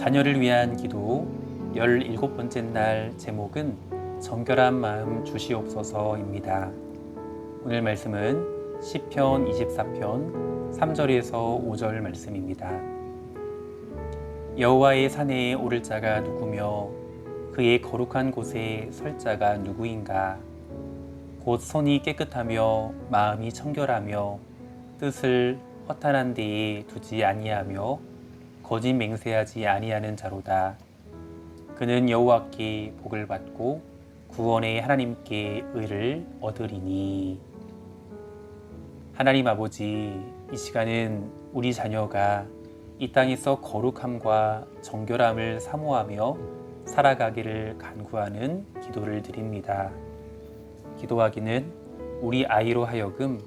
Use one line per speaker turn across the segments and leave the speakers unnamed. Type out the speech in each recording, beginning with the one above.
자녀를 위한 기도 17번째 날 제목은 정결한 마음 주시옵소서입니다. 오늘 말씀은 시편 24편 3절에서 5절 말씀입니다. 여호와의 산에 오를 자가 누구며 그의 거룩한 곳에 설 자가 누구인가 곧 손이 깨끗하며 마음이 청결하며 뜻을 허탄한 데에 두지 아니하며 거짓 맹세하지 아니하는 자로다. 그는 여호와께 복을 받고 구원의 하나님께 의를 얻으리니. 하나님 아버지, 이 시간은 우리 자녀가 이 땅에서 거룩함과 정결함을 사모하며 살아가기를 간구하는 기도를 드립니다. 기도하기는 우리 아이로 하여금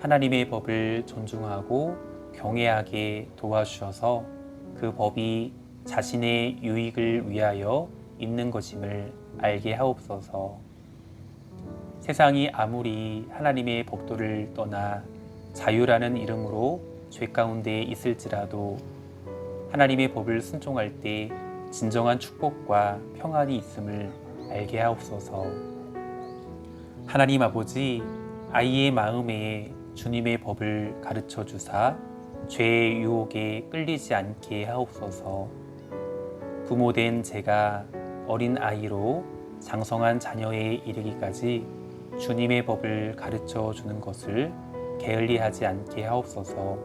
하나님의 법을 존중하고 경외하게 도와주셔서 그 법이 자신의 유익을 위하여 있는 것임을 알게 하옵소서. 세상이 아무리 하나님의 법도를 떠나 자유라는 이름으로 죄 가운데 있을지라도 하나님의 법을 순종할 때 진정한 축복과 평안이 있음을 알게 하옵소서. 하나님 아버지, 아이의 마음에 주님의 법을 가르쳐 주사 죄의 유혹에 끌리지 않게 하옵소서. 부모된 제가 어린 아이로 장성한 자녀에 이르기까지 주님의 법을 가르쳐 주는 것을 게을리하지 않게 하옵소서.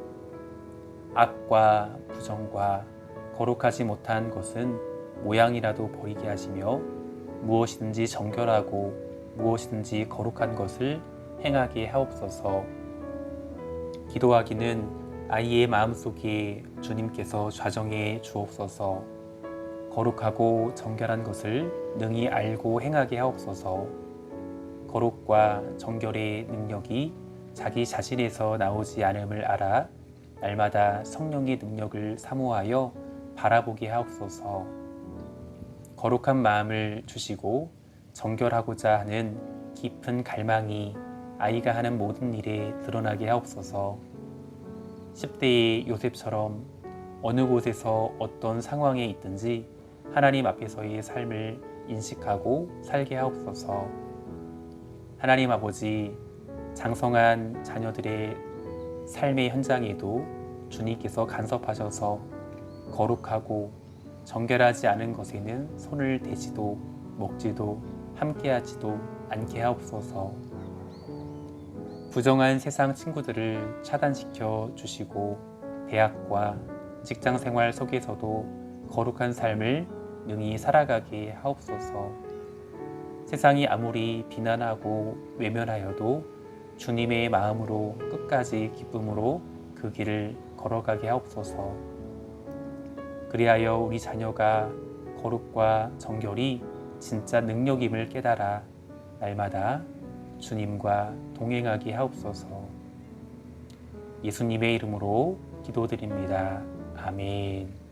악과 부정과 거룩하지 못한 것은 모양이라도 버리게 하시며 무엇이든지 정결하고 무엇이든지 거룩한 것을 행하게 하옵소서. 기도하기는 아이의 마음속에 주님께서 좌정해 주옵소서. 거룩하고 정결한 것을 능히 알고 행하게 하옵소서. 거룩과 정결의 능력이 자기 자신에서 나오지 않음을 알아 날마다 성령의 능력을 사모하여 바라보게 하옵소서. 거룩한 마음을 주시고 정결하고자 하는 깊은 갈망이 아이가 하는 모든 일에 드러나게 하옵소서. 10대의 요셉처럼 어느 곳에서 어떤 상황에 있든지 하나님 앞에서의 삶을 인식하고 살게 하옵소서. 하나님 아버지, 장성한 자녀들의 삶의 현장에도 주님께서 간섭하셔서 거룩하고 정결하지 않은 것에는 손을 대지도 먹지도 함께하지도 않게 하옵소서. 부정한 세상 친구들을 차단시켜 주시고 대학과 직장 생활 속에서도 거룩한 삶을 능히 살아가게 하옵소서. 세상이 아무리 비난하고 외면하여도 주님의 마음으로 끝까지 기쁨으로 그 길을 걸어가게 하옵소서. 그리하여 우리 자녀가 거룩과 정결이 진짜 능력임을 깨달아 날마다 주님과 동행하게 하옵소서. 예수님의 이름으로 기도드립니다. 아멘.